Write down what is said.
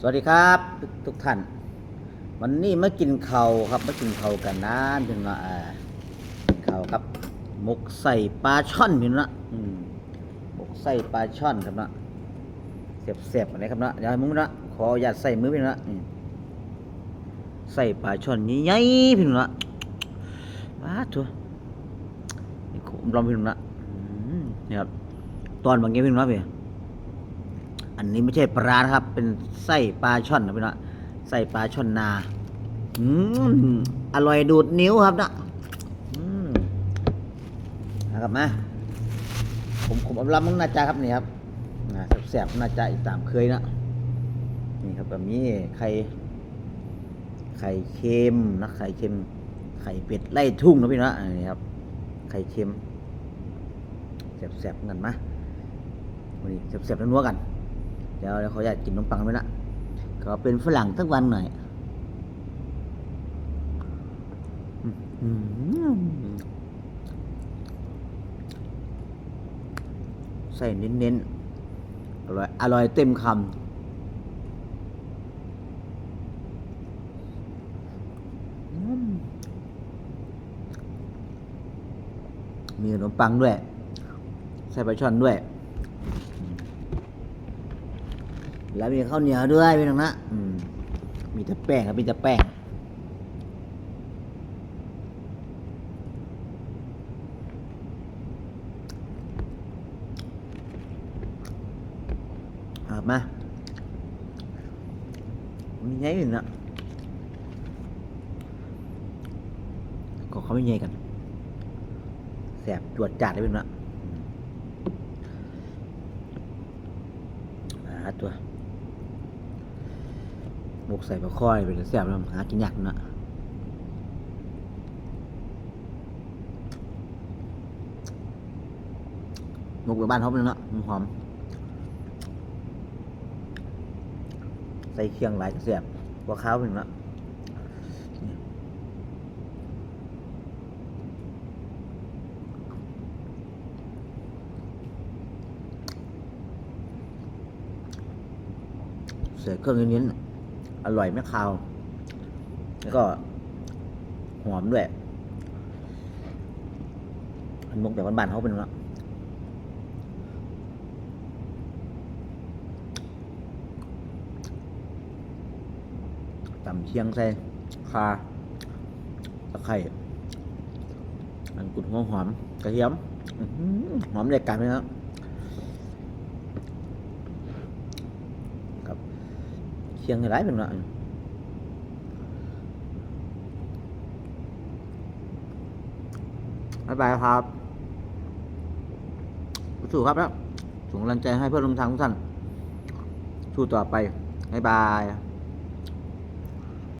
สวัสดีครับทุกทุกท่าน วันนี้มากินข้าวครับมากินข้าวกันนะถึงว่าอ่ากินข้าวครับหมกใส่ปลาช่อนพี่นะอืมหมกใส่ปลาช่อนครับนะเสียบเสียบอะไรครับนะเดี๋ยวให้มึงนะขออย่าใส่มือพี่นะอืมใส่ปลาช่อนใหญ่ๆพี่นะว้าทัวนี่ผมลองพี่นะอืมนี่ครับตอนบางเงี้ยพี่นะพี่ อันนี้ไม่ใช่ปลานะครับ เป็นไส้ปลาช่อนนะพี่นะไส้ปลาช่อนนา อืมอร่อยดูดนิ้วครับนะอืมนะครับมาผมผมเอาลำมึงนาจาครับนี่ครับนะแสบๆนาจาอีกตามเคยนะนี่ครับแบบนี้ไข่ไข่เค็มนะไข่เค็ม ไข่เป็ดไล่ทุ่งนะพี่นะนี่ครับ ไข่เค็มแสบๆกันมาวันนี้แสบๆนัวกัน ดี๋ยวเดี๋ยวเขาอยากกินนมปังด้วยนะก็เป็นฝรั่งทั้งวันหน่อยใส่เน้นๆ อร่อย อร่อยเต็มคำมมีขนมปังด้วย ใส่ปลาช่อนด้วย แล้วมีข้าวเหนียวด้วยพี่น้องนะอืมมีแต่แป้งครับมีแต่แป้งเอามามีไงอยู่นะก็เขาไม่ไงกันแสบจวดจัดเลยพี่น้องนะอ่าตัว หมกใส่ปลาค่อยเป็นแซ่บแล้วหากินยากนะหมกแบบบ้านเขาเป็นเนาะมันหอม ใส่เคียงหลายก็แซ่บกว่าข้าวเป็นเนาะใส่เครื่องเน้นๆ อร่อยไม่คาว แล้วก็หอมด้วยอันมุกแบบบ้านๆเขาเป็นแล้วตำเชียงใส่คาตะไคร่อันกุดหัวหอม กระเทียมอื้อหือหอมเลยกันเลยนะกับ เชียงให้ร้ายเป็นละบ๊ายบายครับสู้ครับแล้วส่งกำลังใจให้เพื่อนร่วมทางทุกท่านสู้ต่อไปบ๊ายบาย